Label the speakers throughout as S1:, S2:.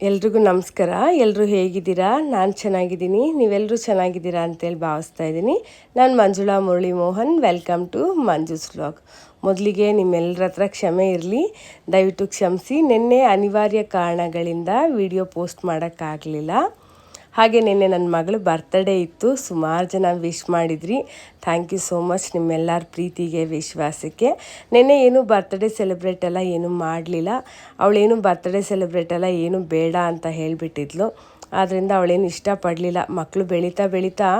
S1: ಎಲ್ರಿಗೂ ನಮಸ್ಕಾರ. ಎಲ್ಲರೂ ಹೇಗಿದ್ದೀರಾ? ನಾನು ಚೆನ್ನಾಗಿದ್ದೀನಿ. ನೀವೆಲ್ಲರೂ ಚೆನ್ನಾಗಿದ್ದೀರಾ ಅಂತೇಳಿ ಭಾವಿಸ್ತಾ ಇದ್ದೀನಿ. ನಾನು Manjula Murali Mohan welcome to Manju's vlog ಮೊದಲಿಗೆ ನಿಮ್ಮೆಲ್ಲರ ಹತ್ರ ಕ್ಷಮೆ ಇರಲಿ. ದಯವಿಟ್ಟು ಕ್ಷಮಿಸಿ. ನಿನ್ನೆ ಅನಿವಾರ್ಯ ಕಾರಣಗಳಿಂದ ವಿಡಿಯೋ ಪೋಸ್ಟ್ ಮಾಡೋಕ್ಕಾಗಲಿಲ್ಲ. ಹಾಗೆ ನಿನ್ನೆ ನನ್ನ ಮಗಳು ಬರ್ತ್ಡೇ ಇತ್ತು. ಸುಮಾರು ಜನ ವಿಶ್ ಮಾಡಿದ್ರಿ. ಥ್ಯಾಂಕ್ ಯು ಸೋ ಮಚ್ ನಿಮ್ಮೆಲ್ಲರ ಪ್ರೀತಿಗೆ, ವಿಶ್ವಾಸಕ್ಕೆ. ನಿನ್ನೆ ಏನು ಬರ್ತ್ಡೇ ಸೆಲೆಬ್ರೇಟ್ ಎಲ್ಲ ಏನೂ ಮಾಡಲಿಲ್ಲ. ಅವಳೇನು ಬರ್ತ್ಡೇ ಸೆಲೆಬ್ರೇಟ್ ಎಲ್ಲ ಏನು ಬೇಡ ಅಂತ ಹೇಳಿಬಿಟ್ಟಿದ್ಲು. ಆದ್ದರಿಂದ ಅವಳೇನು ಇಷ್ಟಪಡಲಿಲ್ಲ ಮಕ್ಕಳು ಬೆಳೀತಾ ಬೆಳೀತಾ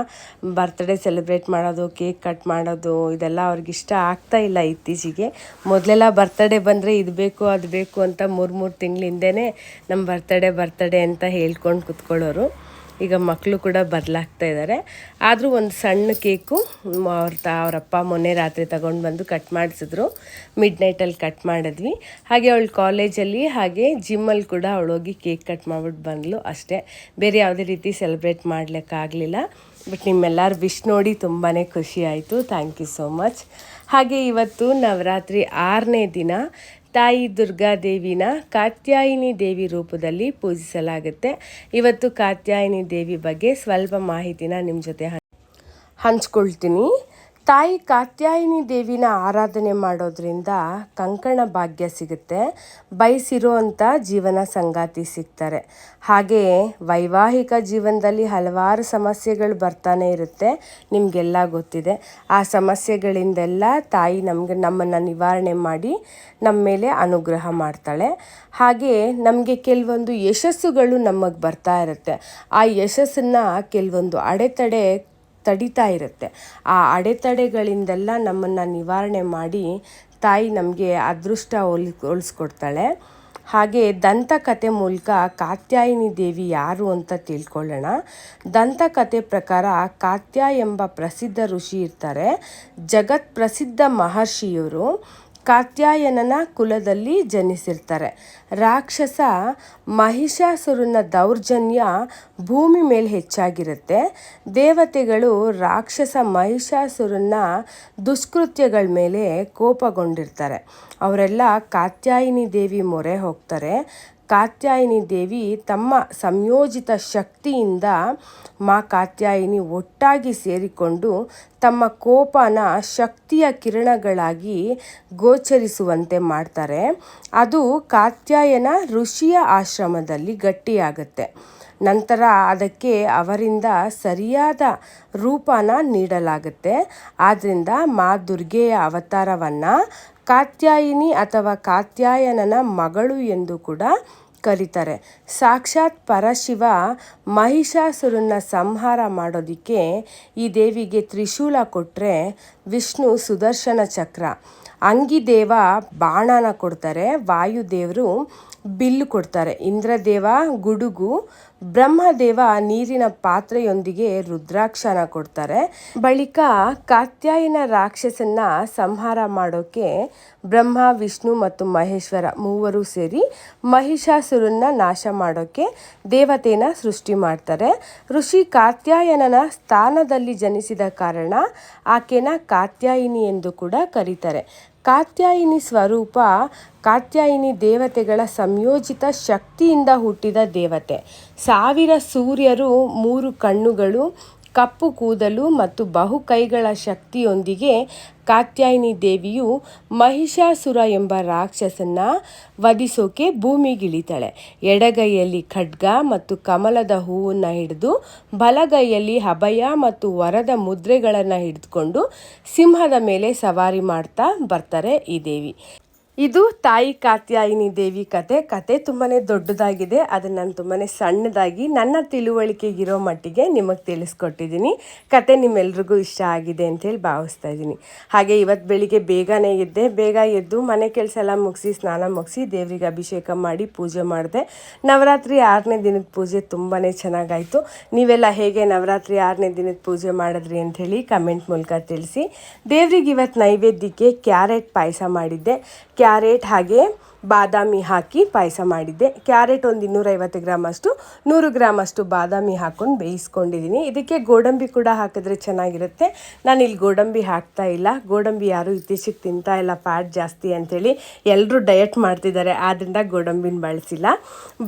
S1: ಬರ್ತ್ಡೇ ಸೆಲೆಬ್ರೇಟ್ ಮಾಡೋದು ಕೇಕ್ ಕಟ್ ಮಾಡೋದು, ಇದೆಲ್ಲ ಅವ್ರಿಗೆ ಇಷ್ಟ ಆಗ್ತಾ ಇಲ್ಲ ಇತ್ತೀಚೆಗೆ. ಮೊದಲೆಲ್ಲ ಬರ್ತ್ಡೇ ಬಂದರೆ ಇದು ಬೇಕು, ಅದು ಬೇಕು ಅಂತ ಮೂರು ಮೂರು ತಿಂಗಳಿಂದೇ ನಮ್ಮ ಬರ್ತ್ಡೇ ಬರ್ತ್ಡೇ ಅಂತ ಹೇಳ್ಕೊಂಡು ಕುತ್ಕೊಳ್ಳೋರು. ಈಗ ಮಕ್ಕಳು ಕೂಡ ಬದಲಾಗ್ತಾ ಇದ್ದಾರೆ ಆದರೂ ಒಂದು ಸಣ್ಣ ಕೇಕು ಅವ್ರ ತ ಅವರಪ್ಪ ಮೊನ್ನೆ ರಾತ್ರಿ ತಗೊಂಡು ಬಂದು ಕಟ್ ಮಾಡಿಸಿದ್ರು. ಮಿಡ್ ನೈಟಲ್ಲಿ ಕಟ್ ಮಾಡಿದ್ವಿ. ಹಾಗೆ ಅವಳು ಕಾಲೇಜಲ್ಲಿ ಹಾಗೆ ಜಿಮ್ಮಲ್ಲಿ ಕೂಡ ಅವಳೋಗಿ ಕೇಕ್ ಕಟ್ ಮಾಡ್ಬಿಟ್ಟು ಬಂದಳು ಅಷ್ಟೇ. ಬೇರೆ ಯಾವುದೇ ರೀತಿ ಸೆಲೆಬ್ರೇಟ್ ಮಾಡಲಿಕ್ಕಾಗಲಿಲ್ಲ ಬಟ್ ನಿಮ್ಮೆಲ್ಲರ ವಿಶ್ ನೋಡಿ ತುಂಬಾ ಖುಷಿ ಆಯಿತು. ಥ್ಯಾಂಕ್ ಯು ಸೋ ಮಚ್ ಹಾಗೆ ಇವತ್ತು ನವರಾತ್ರಿ ಆರನೇ ದಿನ ತಾಯಿ ದುರ್ಗಾ ದೇವಿನ ಕಾತ್ಯಾಯಿನಿ ದೇವಿ ರೂಪದಲ್ಲಿ ಪೂಜಿಸಲಾಗುತ್ತೆ. ಇವತ್ತು ಕಾತ್ಯಾಯಿನಿ ದೇವಿ ಬಗ್ಗೆ ಸ್ವಲ್ಪ ಮಾಹಿತಿನ ನಿಮ್ಮ ಜೊತೆ ಹಂಚ್ಕೊಳ್ತೀನಿ. ತಾಯಿ ಕಾತ್ಯಾಯಿನಿ ದೇವಿನ ಆರಾಧನೆ ಮಾಡೋದ್ರಿಂದ ಕಂಕಣ ಭಾಗ್ಯ ಸಿಗುತ್ತೆ. ಬಯಸಿರೋ ಜೀವನ ಸಂಗಾತಿ ಸಿಗ್ತಾರೆ. ಹಾಗೆಯೇ ವೈವಾಹಿಕ ಜೀವನದಲ್ಲಿ ಹಲವಾರು ಸಮಸ್ಯೆಗಳು ಬರ್ತಾನೆ ಇರುತ್ತೆ. ನಿಮಗೆಲ್ಲ ಗೊತ್ತಿದೆ. ಆ ಸಮಸ್ಯೆಗಳಿಂದೆಲ್ಲ ತಾಯಿ ನಮಗೆ ನಮ್ಮನ್ನು ನಿವಾರಣೆ ಮಾಡಿ ನಮ್ಮ ಮೇಲೆ ಅನುಗ್ರಹ ಮಾಡ್ತಾಳೆ. ಹಾಗೆ ನಮಗೆ ಕೆಲವೊಂದು ಯಶಸ್ಸುಗಳು ನಮಗೆ ಬರ್ತಾ ಇರುತ್ತೆ. ಆ ಯಶಸ್ಸನ್ನು ಕೆಲವೊಂದು ಅಡೆತಡೆ ತಡಿತಾ ಇರುತ್ತೆ. ಆ ಅಡೆತಡೆಗಳಿಂದೆಲ್ಲ ನಮ್ಮನ್ನು ನಿವಾರಣೆ ಮಾಡಿ ತಾಯಿ ನಮಗೆ ಅದೃಷ್ಟ ಹೊಲಿ ಹಾಗೆ ದಂತಕಥೆ ಮೂಲಕ ಕಾತ್ಯಾಯಿನಿ ದೇವಿ ಯಾರು ಅಂತ ತಿಳ್ಕೊಳ್ಳೋಣ. ದಂತಕಥೆ ಪ್ರಕಾರ ಕಾತ್ಯ ಎಂಬ ಪ್ರಸಿದ್ಧ ಋಷಿ ಇರ್ತಾರೆ. ಜಗತ್ ಪ್ರಸಿದ್ಧ ಮಹರ್ಷಿಯವರು. ಕಾತ್ಯಾಯನನ ಕುಲದಲ್ಲಿ ಜನಿಸಿರ್ತಾರೆ. ರಾಕ್ಷಸ ಮಹಿಷಾಸುರನ ದೌರ್ಜನ್ಯ ಭೂಮಿ ಮೇಲೆ ಹೆಚ್ಚಾಗಿರುತ್ತೆ. ದೇವತೆಗಳು ರಾಕ್ಷಸ ಮಹಿಷಾಸುರನ ದುಷ್ಕೃತ್ಯಗಳ ಮೇಲೆ ಕೋಪಗೊಂಡಿರ್ತಾರೆ. ಅವರೆಲ್ಲ ಕಾತ್ಯಾಯಿನಿ ದೇವಿ ಮೊರೆ ಹೋಗ್ತಾರೆ. ಕಾತ್ಯಾಯಿನಿ ದೇವಿ ತಮ್ಮ ಸಂಯೋಜಿತ ಶಕ್ತಿಯಿಂದ ಮಾ ಕಾತ್ಯಾಯಿನಿ ಒಟ್ಟಾಗಿ ಸೇರಿಕೊಂಡು ತಮ್ಮ ಕೋಪನ ಶಕ್ತಿಯ ಕಿರಣಗಳಾಗಿ ಗೋಚರಿಸುವಂತೆ ಮಾಡ್ತಾರೆ. ಅದು ಕಾತ್ಯಾಯನ ಋಷಿಯ ಆಶ್ರಮದಲ್ಲಿ ಗಟ್ಟಿಯಾಗುತ್ತೆ. ನಂತರ ಅದಕ್ಕೆ ಅವರಿಂದ ಸರಿಯಾದ ರೂಪನ ನೀಡಲಾಗುತ್ತೆ. ಆದ್ದರಿಂದ ಮಾ ದುರ್ಗೆಯ ಅವತಾರವನ್ನು ಕಾತ್ಯಾಯಿನಿ ಅಥವಾ ಕಾತ್ಯಾಯನನ ಮಗಳು ಎಂದು ಕೂಡ ಕರೀತಾರೆ. ಸಾಕ್ಷಾತ್ ಪರಶಿವ ಮಹಿಷಾಸುರನ್ನ ಸಂಹಾರ ಮಾಡೋದಕ್ಕೆ ಈ ದೇವಿಗೆ ತ್ರಿಶೂಲ ಕೊಟ್ಟರೆ ವಿಷ್ಣು ಸುದರ್ಶನ ಚಕ್ರ. ಅಂಗಿದೇವ ಬಾಣನ ಕೊಡ್ತಾರೆ, ವಾಯುದೇವರು ಬಿಲ್ಲು ಕೊಡ್ತಾರೆ. ಇಂದ್ರದೇವ, ಗುಡುಗು, ಬ್ರಹ್ಮದೇವ ನೀರಿನ ಪಾತ್ರೆಯೊಂದಿಗೆ ರುದ್ರಾಕ್ಷನ ಕೊಡ್ತಾರೆ. ಬಳಿಕ ಕಾತ್ಯಾಯನ ರಾಕ್ಷಸನ್ನ ಸಂಹಾರ ಮಾಡೋಕೆ ಬ್ರಹ್ಮ, ವಿಷ್ಣು ಮತ್ತು ಮಹೇಶ್ವರ ಮೂವರು ಸೇರಿ ಮಹಿಷಾಸುರನ್ನ ನಾಶ ಮಾಡೋಕೆ ದೇವತೆನ ಸೃಷ್ಟಿ ಮಾಡ್ತಾರೆ. ಋಷಿ ಕಾತ್ಯಾಯನನ ಸ್ಥಾನದಲ್ಲಿ ಜನಿಸಿದ ಕಾರಣ ಆಕೆನ ಕಾತ್ಯಾಯಿನಿ ಎಂದು ಕೂಡ ಕರೀತಾರೆ. ಕಾತ್ಯಾಯಿನಿ ಸ್ವರೂಪ ಕಾತ್ಯಾಯಿನಿ ದೇವತೆಗಳ ಸಂಯೋಜಿತ ಶಕ್ತಿಯಿಂದ ಹುಟ್ಟಿದ ದೇವತೆ. ಸಾವಿರ ಸೂರ್ಯರು ಮೂರು ಕಣ್ಣುಗಳು ಕಪ್ಪು ಕೂದಲು ಮತ್ತು ಬಹುಕೈಗಳ ಶಕ್ತಿಯೊಂದಿಗೆ ಕಾತ್ಯಾಯಿನಿ ದೇವಿಯು ಮಹಿಷಾಸುರ ಎಂಬ ರಾಕ್ಷಸನ್ನ ವಧಿಸೋಕೆ ಭೂಮಿಗಿಳಿತಾಳೆ. ಎಡಗೈಯಲ್ಲಿ ಖಡ್ಗ ಮತ್ತು ಕಮಲದ ಹೂವನ್ನು ಹಿಡಿದು ಬಲಗೈಯಲ್ಲಿ ಅಭಯ ಮತ್ತು ವರದ ಮುದ್ರೆಗಳನ್ನು ಹಿಡಿದುಕೊಂಡು ಸಿಂಹದ ಮೇಲೆ ಸವಾರಿ ಮಾಡ್ತಾ ಬರ್ತಾರೆ ಈ ದೇವಿ. ಇದು ತಾಯಿ ಕಾತ್ಯಾಯಿನಿ ದೇವಿ ಕತೆ. ಕತೆ ತುಂಬಾ ದೊಡ್ಡದಾಗಿದೆ. ಅದನ್ನು ನಾನು ತುಂಬಾ ಸಣ್ಣದಾಗಿ ನನ್ನ ತಿಳುವಳಿಕೆಗಿರೋ ಮಟ್ಟಿಗೆ ನಿಮಗೆ ತಿಳಿಸ್ಕೊಟ್ಟಿದ್ದೀನಿ. ಕತೆ ನಿಮ್ಮೆಲ್ರಿಗೂ ಇಷ್ಟ ಆಗಿದೆ ಅಂತೇಳಿ ಭಾವಿಸ್ತಾ ಇದ್ದೀನಿ. ಹಾಗೆ ಇವತ್ತು ಬೆಳಿಗ್ಗೆ ಬೇಗನೆ ಎದ್ದೆ. ಬೇಗ ಎದ್ದು ಮನೆ ಕೆಲಸ ಎಲ್ಲ ಮುಗಿಸಿ, ಸ್ನಾನ ಮುಗಿಸಿ ದೇವರಿಗೆ ಅಭಿಷೇಕ ಮಾಡಿ ಪೂಜೆ ಮಾಡಿದೆ. ನವರಾತ್ರಿ ಆರನೇ ದಿನದ ಪೂಜೆ ತುಂಬಾ ಚೆನ್ನಾಗಾಯಿತು. ನೀವೆಲ್ಲ ಹೇಗೆ ನವರಾತ್ರಿ ಆರನೇ ದಿನದ ಪೂಜೆ ಮಾಡಿದ್ರಿ ಅಂಥೇಳಿ ಕಮೆಂಟ್ ಮೂಲಕ ತಿಳಿಸಿ. ದೇವರಿಗೆ ಇವತ್ತು ನೈವೇದ್ಯಕ್ಕೆ ಕ್ಯಾರೆಟ್ ಪಾಯಸ ಮಾಡಿದ್ದೆ. ಕ್ಯಾರೆಟ್ ಹಾಗೆ ಬಾದಾಮಿ ಹಾಕಿ ಪಾಯಸ ಮಾಡಿದ್ದೆ. ಕ್ಯಾರೆಟ್ ಒಂದು ಇನ್ನೂರೈವತ್ತು ಗ್ರಾಮ್ ಅಷ್ಟು, ನೂರು ಗ್ರಾಮ್ ಅಷ್ಟು ಬಾದಾಮಿ ಹಾಕ್ಕೊಂಡು ಬೇಯಿಸ್ಕೊಂಡಿದ್ದೀನಿ ಇದಕ್ಕೆ ಗೋಡಂಬಿ ಕೂಡ ಹಾಕಿದ್ರೆ ಚೆನ್ನಾಗಿರುತ್ತೆ. ನಾನು ಇಲ್ಲಿ ಗೋಡಂಬಿ ಹಾಕ್ತಾ ಇಲ್ಲ. ಗೋಡಂಬಿ ಯಾರು ಇತ್ತೀಚೆಗೆ ತಿಂತಾ ಇಲ್ಲ ಫ್ಯಾಟ್ ಜಾಸ್ತಿ ಅಂಥೇಳಿ ಎಲ್ಲರೂ ಡಯಟ್ ಮಾಡ್ತಿದ್ದಾರೆ ಆದ್ದರಿಂದ ಗೋಡಂಬಿನ ಬಳಸಿಲ್ಲ.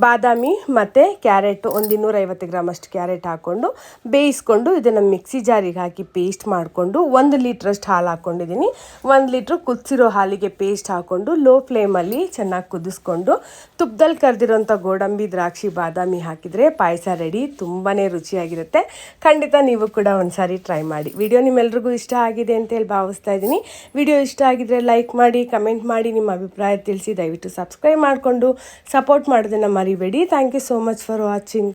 S1: ಬಾದಾಮಿ ಮತ್ತು ಕ್ಯಾರೆಟ್ ಒಂದು ಇನ್ನೂರೈವತ್ತು ಗ್ರಾಮ್ ಅಷ್ಟು ಕ್ಯಾರೆಟ್ ಹಾಕ್ಕೊಂಡು ಬೇಯಿಸ್ಕೊಂಡು ಇದನ್ನು ಮಿಕ್ಸಿ ಜಾರಿಗೆ ಹಾಕಿ ಪೇಸ್ಟ್ ಮಾಡಿಕೊಂಡು ಒಂದು ಲೀಟ್ರಷ್ಟು ಹಾಲು ಹಾಕ್ಕೊಂಡಿದ್ದೀನಿ ಒಂದು ಲೀಟ್ರ್ ಕುದಿಸಿರೋ ಹಾಲಿಗೆ ಪೇಸ್ಟ್ ಹಾಕ್ಕೊಂಡು ಲೋ ಫ್ಲೇಮಲ್ಲಿ ಚೆನ್ನಾಗಿ ಕುದಿಸ್ಕೊಂಡು ತುಪ್ಪದಲ್ಲಿ ಕರೆದಿರೋಂಥ ಗೋಡಂಬಿ, ದ್ರಾಕ್ಷಿ, ಬಾದಾಮಿ ಹಾಕಿದರೆ ಪಾಯಸ ರೆಡಿ ತುಂಬಾ ರುಚಿಯಾಗಿರುತ್ತೆ. ಖಂಡಿತ ನೀವು ಕೂಡ ಒಂದ್ಸಾರಿ ಟ್ರೈ ಮಾಡಿ. ವಿಡಿಯೋ ನಿಮ್ಮೆಲ್ರಿಗೂ ಇಷ್ಟ ಆಗಿದೆ ಅಂತೇಳಿ ಭಾವಿಸ್ತಾ ಇದ್ದೀನಿ. ವಿಡಿಯೋ ಇಷ್ಟ ಆಗಿದ್ರೆ ಲೈಕ್ ಮಾಡಿ ಕಮೆಂಟ್ ಮಾಡಿ, ನಿಮ್ಮ ಅಭಿಪ್ರಾಯ ತಿಳಿಸಿ ದಯವಿಟ್ಟು ಸಬ್ಸ್ಕ್ರೈಬ್ ಮಾಡಿಕೊಂಡು ಸಪೋರ್ಟ್ ಮಾಡೋದನ್ನು ಮರಿಬೇಡಿ. Thank you so much for watching